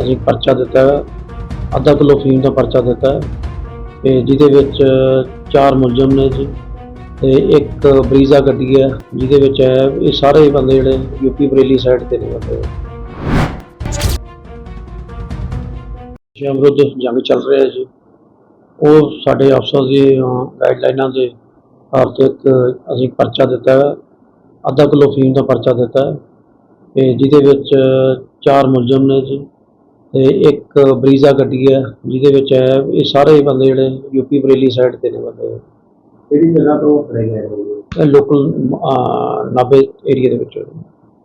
ਅਸੀਂ ਪਰਚਾ ਦਿੱਤਾ ਹੈ। ਅੱਧਾ ਕਿਲੋ ਫੀਮ ਦਾ ਪਰਚਾ ਦਿੱਤਾ ਹੈ। ਤੇ ਜਿਹਦੇ ਵਿੱਚ ਚਾਰ ਮੁਲਜ਼ਮ ਨੇ ਜੀ ਤੇ ਇੱਕ ਬਰੀਜ਼ਾ ਗੱਡੀ ਹੈ, ਜਿਹਦੇ ਵਿੱਚ ਹੈ, ਇਹ ਸਾਰੇ ਬੰਦੇ ਜਿਹੜੇ ਯੂਪੀ ਬਰੇਲੀ ਸਾਈਡ ਤੇ ਨੇ ਬੰਦੇ। ਨਸ਼ਿਆਂ ਵਿਰੁੱਧ ਜੰਗ ਚੱਲ ਰਿਹਾ ਜੀ। ਉਹ ਸਾਡੇ ਅਫਸਰ ਦੀ ਗਾਈਡਲਾਈਨਾਂ ਦੇ ਆਧਾਰ ਤੇ ਇੱਕ ਅਸੀਂ ਪਰਚਾ ਦਿੱਤਾ ਹੈ। ਅੱਧਾ ਕਿਲੋ ਫੀਮ ਦਾ ਪਰਚਾ ਦਿੱਤਾ ਹੈ। ਤੇ ਜਿਹਦੇ ਵਿੱਚ ਚਾਰ ਮੁਲਜ਼ਮ ਨੇ ਜੀ। ਤੇ ਇੱਕ ਬਰੀਜ਼ਾ ਗੱਡੀ ਹੈ ਜਿਹਦੇ ਵਿੱਚ ਹੈ ਇਹ ਸਾਰੇ ਬੰਦੇ ਜਿਹੜੇ ਯੂਪੀ ਬਰੇਲੀ ਸਾਈਡ ਤੇ ਨੇ ਬੰਦੇ। ਕਿਹੜੀ ਜਗ੍ਹਾ ਤੋਂ ਫੜੇ ਗਏ? ਇਹ ਲੋਕਲ ਨਾਬੇ ਏਰੀਆ ਦੇ ਵਿੱਚ।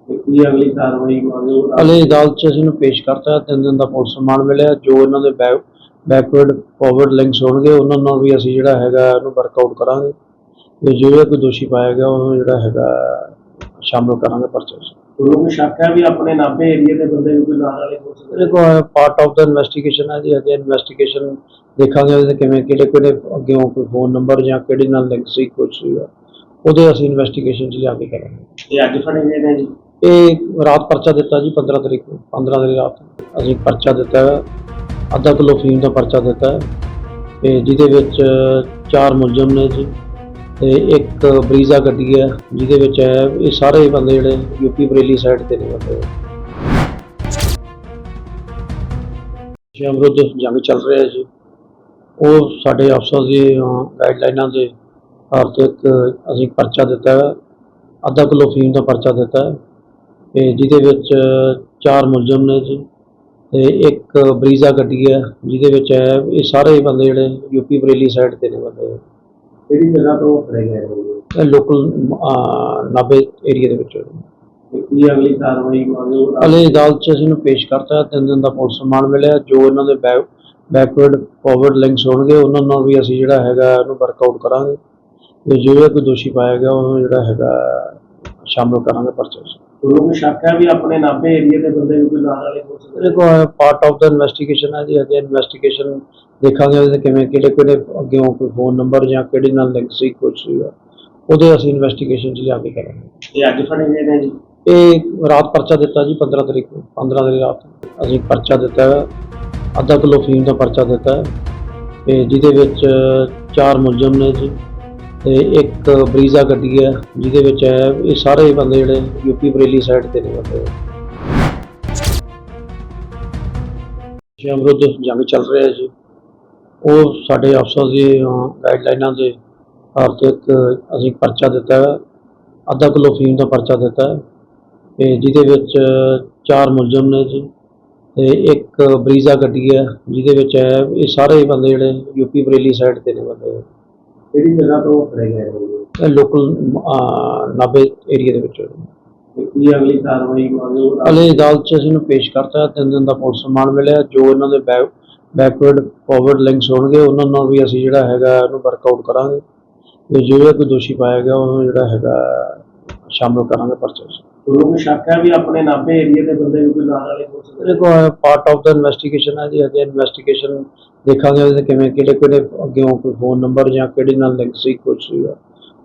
ਕੀ ਅਗਲੀ ਕਾਰਵਾਈ ਮੰਗੋ ਹਲੇ ਅਦਾਲਤ 'ਚ ਅਸੀਂ ਨੂੰ ਪੇਸ਼ ਕਰਤਾ ਤਿੰਨ ਦਿਨ ਦਾ ਪੁਲਿਸ ਰਿਮਾਂਡ ਮਿਲਿਆ ਜੋ ਇਹਨਾਂ ਦੇ ਬੈਕ ਬੈਕਵਰਡ ਫਾਰਵਰਡ ਲਿੰਕਸ ਹੋਣਗੇ ਉਹਨਾਂ ਨਾਲ ਵੀ ਅਸੀਂ ਜਿਹੜਾ ਹੈਗਾ ਉਹਨੂੰ ਵਰਕਆਊਟ ਕਰਾਂਗੇ। ਤੇ ਜਿਹੜੇ ਕੋਈ ਦੋਸ਼ੀ ਪਾਇਆ ਗਿਆ ਉਹਨੂੰ ਜਿਹੜਾ ਹੈਗਾ ਸ਼ਾਮਲ ਕਰਾਂਗੇ ਪਰਚੇ ਤੁਹਾਨੂੰ ਕੋਈ ਸ਼ੱਕ ਹੈ ਵੀ ਆਪਣੇ ਨਾਭੇ ਏਰੀਆ ਦੇ ਬੰਦੇ ਵੀ ਕੋਈ ਨਾਲ ਵਾਲੇ ਹੋ ਸਕਦੇ। ਦੇਖੋ ਪਾਰਟ ਆਫ ਦਾ ਇਨਵੈਸਟੀਗੇਸ਼ਨ ਹੈ ਜੀ। ਅਜੇ ਇਨਵੈਸਟੀਗੇਸ਼ਨ ਦੇਖਾਂਗੇ ਉਹਦੇ ਕਿਵੇਂ ਕਿਹੜੇ ਕਿਹੜੇ ਅੱਗੇੋਂ ਕੋਈ ਫੋਨ ਨੰਬਰ ਜਾਂ ਕਿਹੜੇ ਨਾਲ ਲਿੰਕ ਸੀ ਕੁਛ ਸੀਗਾ ਉਹਦੇ ਅਸੀਂ ਇਨਵੈਸਟੀਗੇਸ਼ਨ 'ਚ ਜਾ ਕੇ ਕਰਾਂਗੇ। ਅੱਜ ਫੜੇ ਗਏ ਨੇ ਜੀ? ਇਹ ਰਾਤ ਪਰਚਾ ਦਿੱਤਾ ਜੀ 15 ਤਰੀਕ ਨੂੰ। 15 ਤਰੀਕ ਰਾਤ ਅਸੀਂ ਪਰਚਾ ਦਿੱਤਾ ਅੱਧਾ ਕਿਲੋ ਫੀਮ ਦਾ ਪਰਚਾ ਦਿੱਤਾ ਤੇ ਜਿਹਦੇ ਵਿੱਚ ਚਾਰ ਮੁਲਜ਼ਮ ਨੇ ਜੀ। ਤੇ ਇੱਕ ਬਰੀਜ਼ਾ ਗੱਡੀ ਹੈ, ਜਿਹਦੇ ਵਿੱਚ ਹੈ, ਇਹ ਸਾਰੇ ਬੰਦੇ ਜਿਹੜੇ ਯੂਪੀ ਬਰੇਲੀ ਸਾਈਡ ਤੇ ਨੇ ਬੰਦੇ। ਨਸ਼ਿਆਂ ਵਿਰੁੱਧ ਜੰਗ ਚੱਲ ਰਿਹਾ ਜੀ। ਉਹ ਸਾਡੇ ਅਫਸਰ ਦੀ ਗਾਈਡਲਾਈਨਾਂ ਦੇ ਆਧਾਰ ਤੇ ਇੱਕ ਅਸੀਂ ਪਰਚਾ ਦਿੱਤਾ ਹੈ, ਅੱਧਾ ਕਿਲੋ ਫੀਮ ਦਾ ਪਰਚਾ ਦਿੱਤਾ ਹੈ। ਤੇ ਜਿਹਦੇ ਵਿੱਚ ਚਾਰ ਮੁਲਜ਼ਮ ਨੇ ਜੀ। ਤੇ ਇੱਕ ਬਰੀਜ਼ਾ ਗੱਡੀ ਹੈ, ਜਿਹਦੇ ਵਿੱਚ ਹੈ, ਇਹ ਸਾਰੇ ਬੰਦੇ ਜਿਹੜੇ ਯੂਪੀ ਬਰੇਲੀ ਸਾਈਡ ਤੇ ਨੇ ਬੰਦੇ। ਕਿਹੜੀ ਜਗ੍ਹਾ ਤੋਂ ਫੜੇ ਗਏ? ਇਹ ਲੋਕਲ ਨਾਬੇ ਏਰੀਆ ਦੇ ਵਿੱਚ। ਤੇ ਕੀ ਅਗਲੀ ਕਾਰਵਾਈ ਮੰਗੋ ਹਲੇ ਅਦਾਲਤ 'ਚ ਅਸੀਂ ਨੂੰ ਪੇਸ਼ ਕਰਤਾ ਤਿੰਨ ਦਿਨ ਦਾ ਪੁਲਿਸ ਰਿਮਾਂਡ ਮਿਲਿਆ। ਜੋ ਇਹਨਾਂ ਦੇ ਬੈਕ ਬੈਕਵਰਡ ਫਾਰਵਰਡ ਲਿੰਕਸ ਹੋਣਗੇ ਉਹਨਾਂ ਨਾਲ ਵੀ ਅਸੀਂ ਜਿਹੜਾ ਹੈਗਾ ਉਹਨੂੰ ਵਰਕਆਊਟ ਕਰਾਂਗੇ। ਤੇ ਜਿਹੜੇ ਕੋਈ ਦੋਸ਼ੀ ਪਾਇਆ ਗਿਆ ਉਹਨੂੰ ਜਿਹੜਾ ਹੈਗਾ ਸ਼ਾਮਲ ਕਰਾਂਗੇ ਪਰਚੇ 'ਚ। ਤੁਹਾਨੂੰ ਕੋਈ ਸ਼ੱਕ ਹੈ ਵੀ ਆਪਣੇ ਨਾਭੇ ਏਰੀਆ ਦੇ ਬੰਦੇ ਵੀ ਕੋਈ ਨਾਲ ਵਾਲੇ ਹੋ ਸਕਦੇ। ਦੇਖੋ ਪਾਰਟ ਆਫ ਦਾ ਇਨਵੈਸਟੀਗੇਸ਼ਨ ਹੈ ਜੀ। ਅਜੇ ਇਨਵੈਸਟੀਗੇਸ਼ਨ ਦੇਖਾਂਗੇ ਉਹਦੇ ਕਿਵੇਂ ਕਿਹੜੇ ਕਿਹੜੇ ਅੱਗੇੋਂ ਕੋਈ ਫੋਨ ਨੰਬਰ ਜਾਂ ਕਿਹੜੇ ਨਾਲ ਲਿੰਕ ਸੀ ਕੁਛ ਸੀਗਾ ਉਹਦੇ ਅਸੀਂ ਇਨਵੈਸਟੀਗੇਸ਼ਨ 'ਚ ਜਾ ਕੇ ਕਰਾਂਗੇ। ਤੇ ਅੱਜ ਫੜੇ ਗਏ ਨੇ ਜੀ? ਇਹ ਰਾਤ ਪਰਚਾ ਦਿੱਤਾ ਜੀ 15 ਤਰੀਕ ਨੂੰ 15 ਤਰੀਕ ਰਾਤ ਅਸੀਂ ਪਰਚਾ ਦਿੱਤਾ ਅੱਧਾ ਕਿਲੋ ਫੀਮ ਦਾ ਪਰਚਾ ਦਿੱਤਾ ਤੇ ਜਿਹਦੇ ਵਿੱਚ ਚਾਰ ਮੁਲਜ਼ਮ ਨੇ ਜੀ। ਤੇ ਇੱਕ ਬਰੀਜ਼ਾ ਗੱਡੀ ਹੈ, ਜਿਹਦੇ ਵਿੱਚ ਹੈ, ਇਹ ਸਾਰੇ ਬੰਦੇ ਜਿਹੜੇ ਯੂਪੀ ਬਰੇਲੀ ਸਾਈਡ ਤੇ ਨੇ ਬੰਦੇ। ਨਸ਼ਿਆਂ ਵਿਰੁੱਧ ਜੰਗ ਚੱਲ ਰਿਹਾ ਜੀ। ਉਹ ਸਾਡੇ ਅਫਸਰ ਦੀ ਗਾਈਡਲਾਈਨਾਂ ਦੇ ਆਧਾਰ ਤੇ ਇੱਕ ਅਸੀਂ ਪਰਚਾ ਦਿੱਤਾ ਹੈ, ਅੱਧਾ ਕਿਲੋ ਫੀਮ ਦਾ ਪਰਚਾ ਦਿੱਤਾ ਹੈ, ਤੇ ਜਿਹਦੇ ਵਿੱਚ ਚਾਰ ਮੁਲਜ਼ਮ ਨੇ ਜੀ, ਤੇ ਇੱਕ ਬਰੀਜ਼ਾ ਗੱਡੀ ਹੈ, ਜਿਹਦੇ ਵਿੱਚ ਹੈ, ਇਹ ਸਾਰੇ ਬੰਦੇ ਜਿਹੜੇ ਯੂਪੀ ਬਰੇਲੀ ਸਾਈਡ ਤੇ ਨੇ ਬੰਦੇ। ਕਿਹੜੀ ਜਗ੍ਹਾ ਤੋਂ ਫੜੇ ਗਏ ਜੀ? ਇਹ ਲੋਕਲ ਨਾਬੇ ਏਰੀਆ ਦੇ ਵਿੱਚ। ਤੇ ਕੀ ਅਗਲੀ ਕਾਰਵਾਈ ਮੰਗੋ ਹਲੇ ਅਦਾਲਤ 'ਚ ਅਸੀਂ ਨੂੰ ਪੇਸ਼ ਕਰਤਾ। ਤਿੰਨ ਦਿਨ ਦਾ ਪੁਲਿਸ ਰਿਮਾਂਡ ਮਿਲਿਆ। ਜੋ ਇਹਨਾਂ ਦੇ ਬੈਕ ਬੈਕਵਰਡ ਫਾਰਵਰਡ ਲਿੰਕਸ ਹੋਣਗੇ ਉਹਨਾਂ ਨਾਲ ਵੀ ਅਸੀਂ ਜਿਹੜਾ ਹੈਗਾ ਉਹਨੂੰ ਵਰਕਆਊਟ ਕਰਾਂਗੇ। ਤੇ ਜਿਹੜੇ ਕੋਈ ਦੋਸ਼ੀ ਪਾਇਆ ਗਿਆ ਉਹਨੂੰ ਜਿਹੜਾ ਹੈਗਾ ਸ਼ਾਮਲ ਕਰਾਂਗੇ ਪਰਚੇ 'ਚ। ਤੁਹਾਨੂੰ ਕੋਈ ਸ਼ੱਕ ਹੈ ਵੀ ਆਪਣੇ ਨਾਭੇ ਏਰੀਆ ਦੇ ਬੰਦੇ ਵੀ ਕੋਈ ਨਾਲ ਵਾਲੇ ਹੋ ਸਕਦੇ ਦੇਖੋ ਪਾਰਟ ਆਫ ਦਾ ਇਨਵੈਸਟੀਗੇਸ਼ਨ ਹੈ ਜੀ ਅਜੇ ਇਨਵੈਸਟੀਗੇਸ਼ਨ ਦੇਖਾਂਗੇ ਉਹਦੇ ਕਿਵੇਂ ਕਿਹੜੇ ਕਿਹੜੇ ਅੱਗੇੋਂ ਕੋਈ ਫੋਨ ਨੰਬਰ ਜਾਂ ਕਿਹੜੇ ਨਾਲ ਲਿੰਕ ਸੀ ਕੁਛ ਸੀਗਾ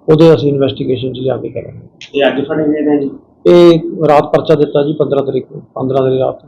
ਉਹਦੇ ਅਸੀਂ ਇਨਵੈਸਟੀਗੇਸ਼ਨ 'ਚ ਜਾ ਕੇ ਕਰਾਂਗੇ। ਅੱਜ ਫੜੇ ਗਏ ਨੇ ਜੀ। ਇਹ ਰਾਤ ਪਰਚਾ ਦਿੱਤਾ ਜੀ 15 ਤਰੀਕ ਨੂੰ 15 ਤਰੀਕ ਰਾਤ